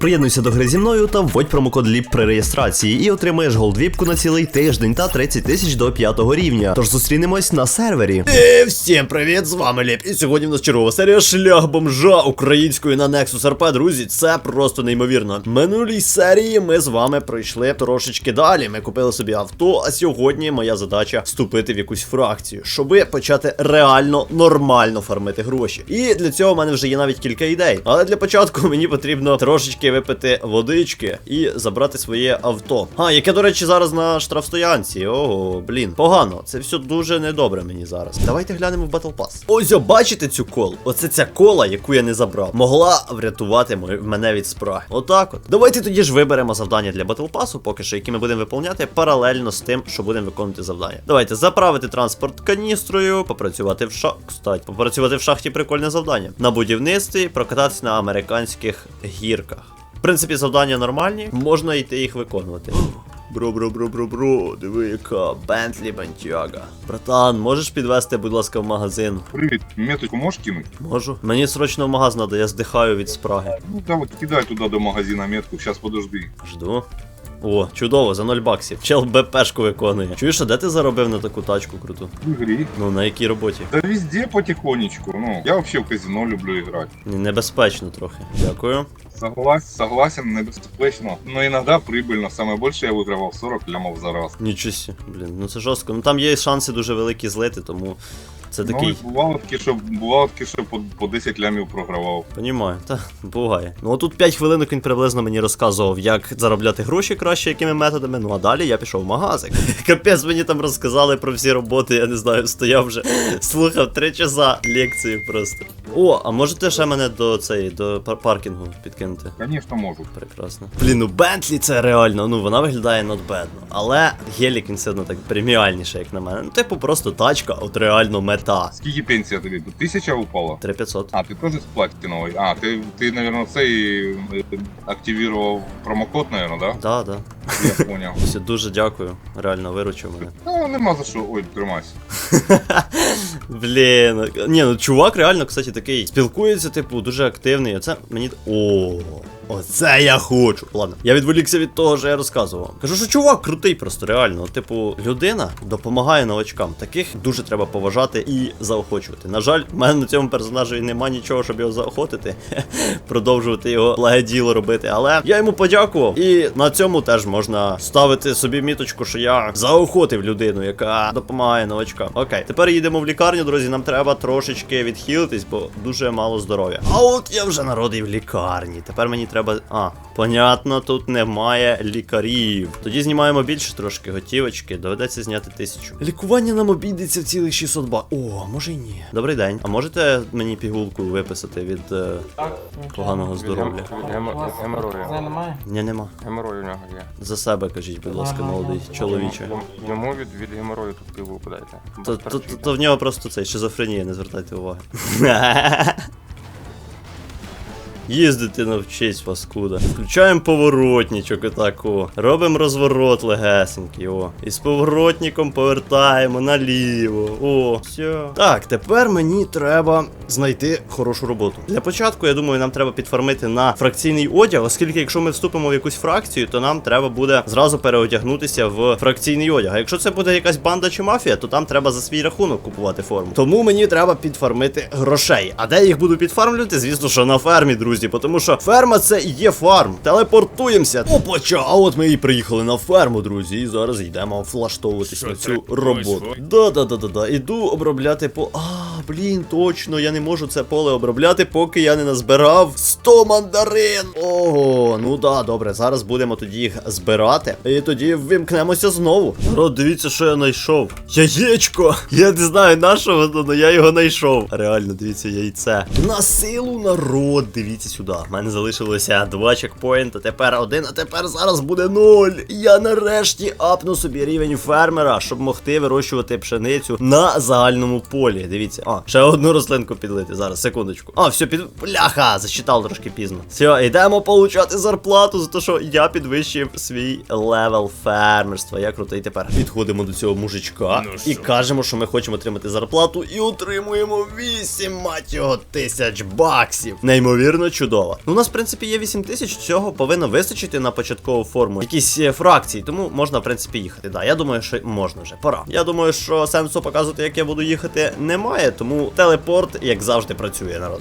Приєднуйся до гри зі мною та вводь промокод LIP при реєстрації і отримаєш голдвіпку на цілий тиждень та 30 тисяч до 5 рівня. Тож зустрінемось на сервері. І всім привіт, з вами Ліп. І сьогодні в нас чергова серія шлях бомжа українською на Nexus RP. Друзі, це просто неймовірно. Минулій серії ми з вами пройшли трошечки далі. Ми купили собі авто, а сьогодні моя задача вступити в якусь фракцію, щоби почати реально нормально фармити гроші. І для цього в мене вже є навіть кілька ідей. Але для початку мені потрібно трошечки випити водички і забрати своє авто. А, яке, до речі, зараз на штрафстоянці. Ого, блін, погано. Це все дуже недобре мені зараз. Давайте глянемо в Battle Pass. Ось, о, бачите цю колу? Оце ця кола, яку я не забрав, могла врятувати мене від спраги. Отак от. Давайте тоді ж виберемо завдання для Battle Pass, поки що, які ми будемо виконувати паралельно з тим, що будемо виконувати завдання. Давайте заправити транспорт каністрою, попрацювати в шахті. Кстати, попрацювати в шахті прикольне завдання. На будівництві прокататися на американських гірках. В принципі, завдання нормальні, можна йти їх виконувати. Бро, бро, бро, бро, бро, диви яка Бентлі Бентяга. Братан, можеш підвести, будь ласка, в магазин? Привіт, меточку можеш кинуть? Можу. Мені срочно в магаз треба, я здихаю від спраги. Ну давай, кидай туди до магазина метку, зараз подожди. Жду. О, чудово, за 0 баксів. Чел БПшку виконує. Чуєш, а де ти заробив на таку тачку круту? В игре. Ну, на якій роботі? Да везде потихонечку, ну. Я вообще в казино люблю играть. Ні, Небезпечно трохи. Дякую. Согласен, согласен, небезпечно. Но иногда прибыльно. Самое больше я выигрывал 40 лямов за раз. Нічого сі. Блін, ну це жорстко. Ну там є шанси дуже великі злити, тому це такий. Ну, бувало таки, що, бувало таки, що по, по 10 лямів програвав. Понімаю, та буває. Ну отут 5 хвилинок він приблизно мені розказував, як заробляти гроші краще, якими методами. Ну а далі я пішов в магазик. Капець мені там розказали про всі роботи, я не знаю, стояв вже, слухав 3 часа лекцію просто. О, а можете ще мене до цей, до пар- паркінгу підкинути? Конечно, можу. Прекрасно. Блін, ну Бентлі це реально, ну вона виглядає not bad, ну. Але гелік він все одно так преміальніше, як на мене. Ну, типу, просто тачка, от реально мета. Скільки пенсія тобі? Тисяча упала? 3500. А, ти теж з платинової. А, ти, ти, наверное, цей е, активував промокод, наверное, да? Да, да. Я понял. Все, дуже дякую. Реально виручив мене. Ну, нема за що. Ой, тримайся. Блін. Ні, ну чувак реально, кстати, такий спілкується, типу, дуже активний. Оце мені. О, оце я хочу. Ладно, я відволікся від того, що я розказував. Кажу, що чувак крутий просто, реально. Типу, людина допомагає новачкам. Таких дуже треба поважати і заохочувати. На жаль, в мене на цьому персонажі нема нічого, щоб його заохотити, продовжувати його благе діло робити. Але я йому подякував. І на цьому теж можна ставити собі міточку, що я заохотив людину, яка допомагає новачкам. Окей, тепер їдемо в лікарню, друзі. Нам треба трошечки відхилитись, бо дуже мало здоров'я. А от я вже народив в лікарні. Тепер мені треба. А, понятно, тут немає лікарів. Тоді знімаємо більше трошки готівочки. Доведеться зняти тисячу. Лікування нам обійдеться в цілих 600 ба. О, може й ні. Добрий день. А можете мені пігулку виписати від е, поганого здоров'я? Геморою. Знає, немає? Ні, нема. Геморою у нього є. За себе кажіть, будь ласка, молодий чоловіче. Йому- Йому від, від геморою тут пігулку дайте. То, то, то, то в нього просто цей шизофренія, не звертайте уваги. Їздити навчись, паскуда. Включаємо поворотничок отако. Робимо розворот легесенький, о. І з поворотником повертаємо наліво. О, все. Так, тепер мені треба знайти хорошу роботу. Для початку, я думаю, нам треба підфармити на фракційний одяг, оскільки якщо ми вступимо в якусь фракцію, то нам треба буде зразу переодягнутися в фракційний одяг. А якщо це буде якась банда чи мафія, то там треба за свій рахунок купувати форму. Тому мені треба підфармити грошей. А де їх буду підфармлювати? Звісно, що на фермі, друзі. Тому що ферма це і є фарм. Телепортуємося. Опача, а от ми і приїхали на ферму, друзі. І зараз йдемо влаштовуватись на цю роботу. Да-да-да-да-да. Іду обробляти по. А, блін, точно, я не можу це поле обробляти, поки я не назбирав 100 мандарин. Ого, ну да, добре, зараз будемо тоді їх збирати. І тоді вимкнемося знову. Народ, дивіться, що я знайшов. Яєчко! Я не знаю на що воно, але я його знайшов. Реально, дивіться, яйце. На силу народ, дивіться сюди. У мене залишилося два чекпоінти, тепер один, а тепер зараз буде нуль. Я нарешті апну собі рівень фермера, щоб могти вирощувати пшеницю на загальному полі. Дивіться. А, ще одну рослинку підлити. Зараз, секундочку. А, все, під. Бляха, зачитав трошки пізно. Все, йдемо получати зарплату за те, що я підвищив свій левел фермерства. Я крутий тепер. Підходимо до цього мужичка і кажемо, що ми хочемо отримати зарплату, і отримуємо 8 мать його тисяч баксів. Неймовірно, чудово. Ну, у нас, в принципі, є 8 тисяч, цього повинно вистачити на початкову форму. Якісь е, фракції, тому можна, в принципі, їхати. Да, я думаю, що можна вже. Пора. Я думаю, що сенсу показувати, як я буду їхати, немає, тому телепорт, як завжди, працює народ.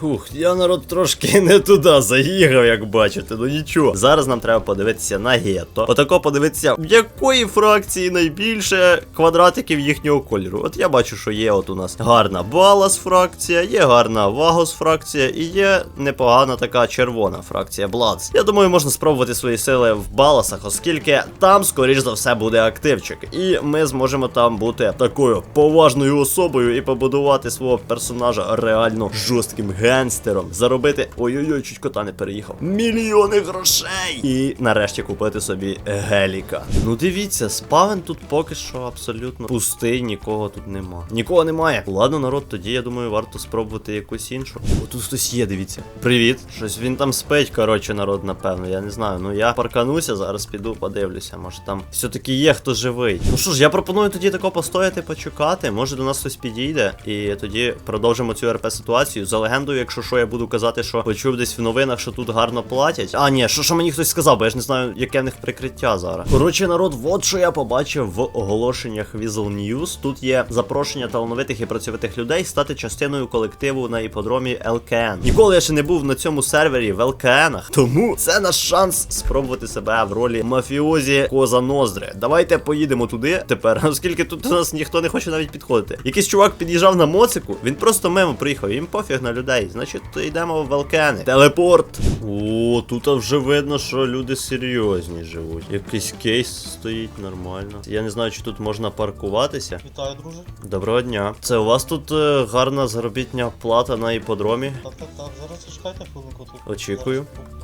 Фух, я народ трошки не туди заїхав, як бачите, ну нічого. Зараз нам треба подивитися на гетто. Отако подивитися, в якої фракції найбільше квадратиків їхнього кольору. От я бачу, що є от у нас гарна Балас фракція, є гарна Вагос фракція і є непогана така червона фракція Бладс. Я думаю, можна спробувати свої сили в Баласах, оскільки там, скоріш за все, буде активчик. І ми зможемо там бути такою поважною особою і побудувати свого персонажа реально жорстким генстером, заробити ой-ой-ой, чуть кота не переїхав. Мільйони грошей! І нарешті купити собі геліка. Ну дивіться, спавен тут поки що абсолютно пустий, нікого тут нема. Нікого немає. Ладно, народ, тоді я думаю, варто спробувати якусь іншу. О, тут хтось є, дивіться. Привіт. Щось він там спить, коротше, народ, напевно. Я не знаю. Ну я паркануся, зараз піду, подивлюся. Може там все-таки є хто живий. Ну що ж, я пропоную тоді тако постояти, почекати. Може до нас хтось підійде, і тоді продовжимо цю РП ситуацію. За легендою, якщо що, я буду казати, що почув десь в новинах, що тут гарно платять. А, ні, що, що мені хтось сказав, бо я ж не знаю, яке в них прикриття зараз. Коротше, народ, от що я побачив в оголошеннях Weasel News. Тут є запрошення талановитих і працьовитих людей стати частиною колективу на іподромі ЛКН. Ніколи я ще не був на цьому сервері в ЛКНах, тому це наш шанс спробувати себе в ролі мафіозі Коза Ноздри. Давайте поїдемо туди тепер, оскільки тут до нас ніхто не хоче навіть підходити. Якийсь чувак під'їжджав на моцику, він просто мимо приїхав, їм пофіг на людей. Значить, йдемо в Балкани. Телепорт. О, тут вже видно, що люди серйозні живуть. Якийсь кейс стоїть нормально. Я не знаю, чи тут можна паркуватися. Вітаю, друже. Доброго дня. Це у вас тут е, гарна заробітня плата на іподромі? Так, так, так. Зараз чекайте хвилинку тут. Очікую. Зараз.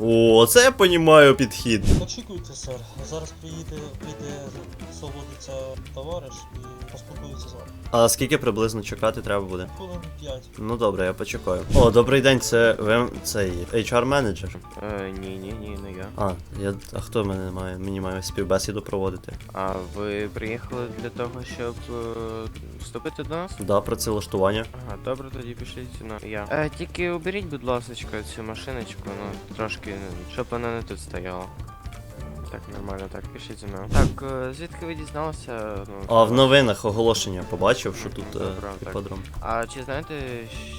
О, це я понімаю підхід. Очікуйте, сер. Зараз приїде, прийде солодиться товариш і поспілкується з вами. А скільки приблизно чекати треба буде? Хвилин 5. Ну добре, я почекаю. О, добрий день, це ви цей HR менеджер. Е, ні, ні, ні, не я. А, я. А хто мене має? Мені має співбесіду проводити. А ви приїхали для того, щоб е, вступити до нас? Да, працевлаштування. Ага, добре, тоді пішліть на я. Е, тільки уберіть, будь ласка, цю машиночку, ну трошки, щоб вона не тут стояла. Так, нормально, так, пишіть зі мною. Так, е, звідки ви дізналися? Ну, А в новинах оголошення побачив, що тут е, Добре, так. іподром. А чи знаєте,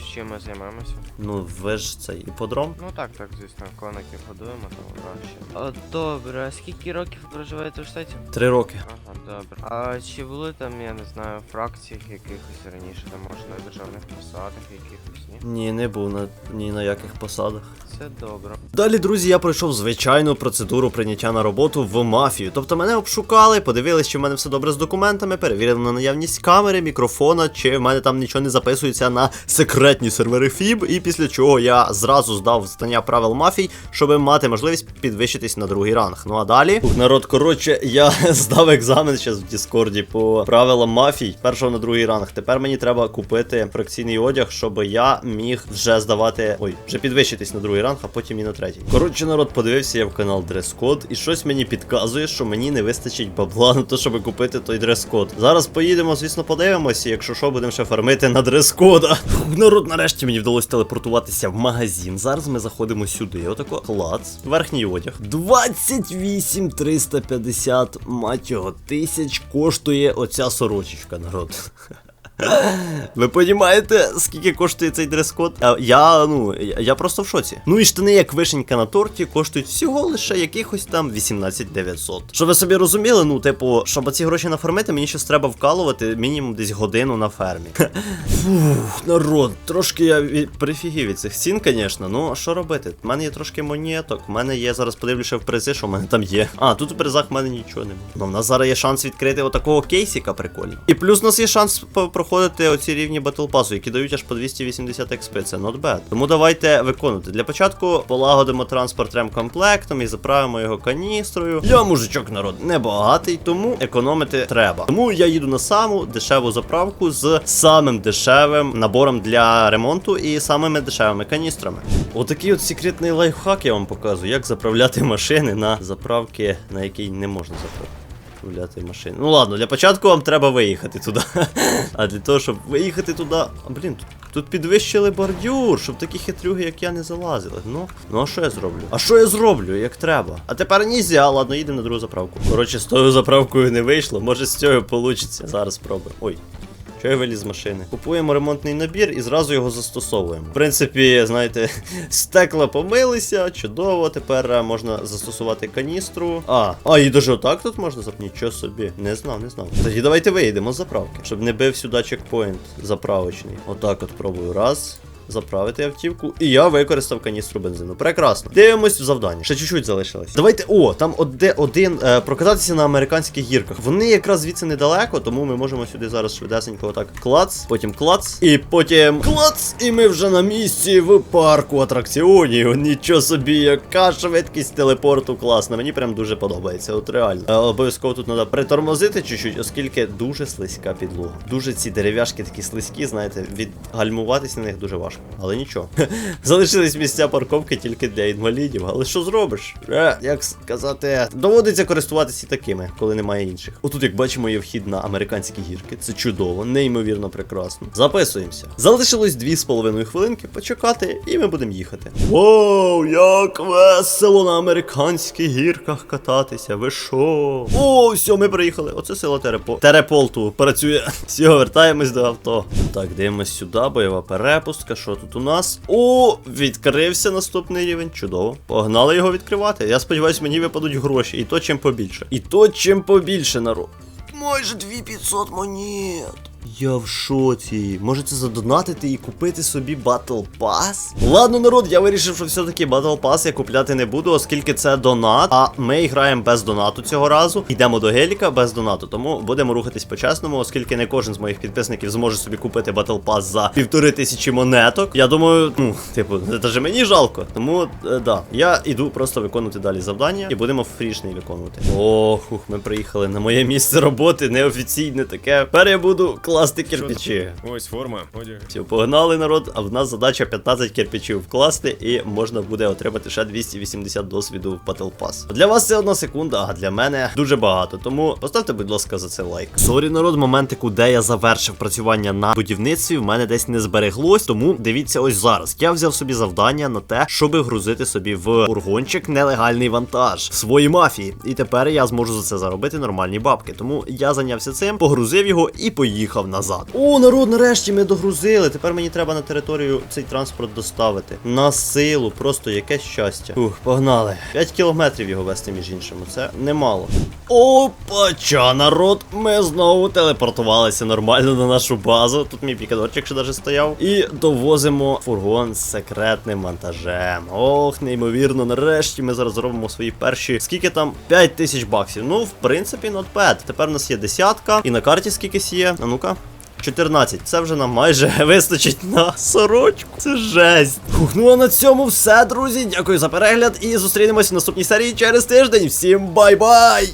з чим ми займаємося? Ну, ви ж цей іподром? Ну так, так, звісно, коників годуємо, то краще. О, добре, а скільки років проживаєте в штаті? Три роки. Ага, добре. А чи були там, я не знаю, фракціях якихось раніше, там може на державних посадах якихось, ні? Ні, не був на ні на яких посадах. Це добре. Далі, друзі, я пройшов звичайну процедуру прийняття на роботу в мафію. Тобто мене обшукали, подивились, чи в мене все добре з документами, перевірили на наявність камери, мікрофона, чи в мене там нічого не записується на секретні сервери ФІБ, і після чого я зразу здав знання правил мафій, щоб мати можливість підвищитись на другий ранг. Ну а далі, народ, коротше, я здав екзамен зараз в Діскорді по правилам мафій, першого на другий ранг. Тепер мені треба купити фракційний одяг, щоб я міг вже здавати. Ой, вже підвищитись на другий ранг, а потім і на третій. Коротше, народ, подивився я в канал Дрес-Код, і щось мені підказує, що мені не вистачить бабла на те, щоб купити той дрес-код. Зараз поїдемо, звісно, подивимося, якщо що, будемо ще фармити на дрес-кода. Народ, нарешті мені вдалося телепортуватися в магазин. Зараз ми заходимо сюди. Отако клац. Верхній одяг. 28 350, мать його, тисяч коштує оця сорочечка, народ. Ви розумієте, скільки коштує цей дрес-код? Я, ну, я, просто в шоці. Ну і штани, як вишенька на торті, коштують всього лише якихось там 18 900. Щоб ви собі розуміли, ну, типу, щоб ці гроші нафармити, мені щось треба вкалувати мінімум десь годину на фермі. Фух, народ, трошки я прифігів від цих цін, звісно. Ну, що робити? У мене є трошки монеток, в мене є, зараз подивлюся в призи, що в мене там є. А, тут у призах в мене нічого немає. Ну, в нас зараз є шанс відкрити отакого кейсика прикольно. І плюс у нас є шанс по- проходити оці рівні Battle Pass, які дають аж по 280 XP, це not bad. Тому давайте виконувати. Для початку полагодимо транспорт ремкомплектом і заправимо його каністрою. Я мужичок народ небагатий, тому економити треба. Тому я їду на саму дешеву заправку з самим дешевим набором для ремонту і самими дешевими каністрами. Отакий от секретний лайфхак я вам показую, як заправляти машини на заправки, на якій не можна заправити. Управляти машиною. Ну ладно, для початку вам треба виїхати туди. А для того, щоб виїхати туди. А, блін, тут, підвищили бордюр, щоб такі хитрюги, як я, не залазили. Ну, ну а що я зроблю? А що я зроблю, як треба? А тепер нізя, ладно, їдемо на другу заправку. Коротше, з тою заправкою не вийшло, може з цього вийде. Зараз спробуємо. Ой. Що я виліз з машини? Купуємо ремонтний набір і зразу його застосовуємо. В принципі, знаєте, стекла помилися, чудово. Тепер е, можна застосувати каністру. А, а, і даже отак тут можна зап... Нічого собі. Не знав, не знав. Тоді давайте виїдемо з заправки, щоб не бив сюди чекпоінт заправочний. Отак от пробую. Раз. Заправити автівку, і я використав каністру бензину. Прекрасно. Дивимось в завдання. Ще чуть-чуть залишилось. Давайте. О, там оде, один е, прокататися на американських гірках. Вони якраз звідси недалеко, тому ми можемо сюди зараз швидесенько отак клац, потім клац, і потім клац. І ми вже на місці в парку атракціонів. Нічого собі, яка швидкість телепорту класна. Мені прям дуже подобається. От реально. Е, обов'язково тут треба притормозити чуть-чуть, оскільки дуже слизька підлога. Дуже ці дерев'яшки такі слизькі, знаєте, відгальмуватися на них дуже важко. Але нічого. Залишились місця парковки тільки для інвалідів. Але що зробиш? Е, як сказати, доводиться користуватися і такими, коли немає інших. Отут, як бачимо, є вхід на американські гірки. Це чудово, неймовірно прекрасно. Записуємося. Залишилось дві з половиною хвилинки почекати, і ми будемо їхати. Воу, як весело на американських гірках кататися. Ви що? О, все, ми приїхали. Оце село Терепо... Тереполту працює. Все, вертаємось до авто. Так, дивимось сюди, бойова перепустка. Що тут у нас? О, відкрився наступний рівень. Чудово. Погнали його відкривати. Я сподіваюся, мені випадуть гроші. І то чим побільше. І то чим побільше, народ. Майже 2500 монет. Я в шоці. Може це задонатити і купити собі Battle Pass? Ладно, народ, я вирішив, що все-таки Battle Pass я купляти не буду, оскільки це донат. А ми граємо без донату цього разу. Йдемо до Геліка без донату. Тому будемо рухатись по-чесному, оскільки не кожен з моїх підписників зможе собі купити Battle Pass за півтори тисячі монеток. Я думаю, ну, типу, це ж мені жалко. Тому, е, да, я іду просто виконувати далі завдання і будемо фрішний виконувати. Ох, ми приїхали на моє місце роботи, неофіційне таке. Тепер я буду класти кирпичі. Ось форма. Все, погнали народ, а в нас задача 15 кирпичів вкласти, і можна буде отримати ще 280 досвіду в Battle Pass. Для вас це одна секунда, а для мене дуже багато. Тому поставте, будь ласка, за це лайк. Сорі, народ, моментику, де я завершив працювання на будівництві, в мене десь не збереглось. Тому дивіться ось зараз. Я взяв собі завдання на те, щоб грузити собі в фургончик нелегальний вантаж свої мафії. І тепер я зможу за це заробити нормальні бабки. Тому я зайнявся цим, погрузив його і поїхав назад. О, народ, нарешті ми догрузили. Тепер мені треба на територію цей транспорт доставити. На силу, просто яке щастя. Ух, погнали. 5 кілометрів його вести, між іншим. Це немало. Опача, народ, ми знову телепортувалися нормально на нашу базу. Тут мій пікадорчик ще даже стояв. І довозимо фургон з секретним вантажем. Ох, неймовірно, нарешті ми зараз зробимо свої перші. Скільки там? 5 тисяч баксів. Ну, в принципі, bad. Тепер у нас є десятка. І на карті скількись є. А ну-ка. 14. Це вже нам майже вистачить на сорочку. Це жесть. Ну а на цьому все, друзі. Дякую за перегляд і зустрінемось в наступній серії через тиждень. Всім бай-бай!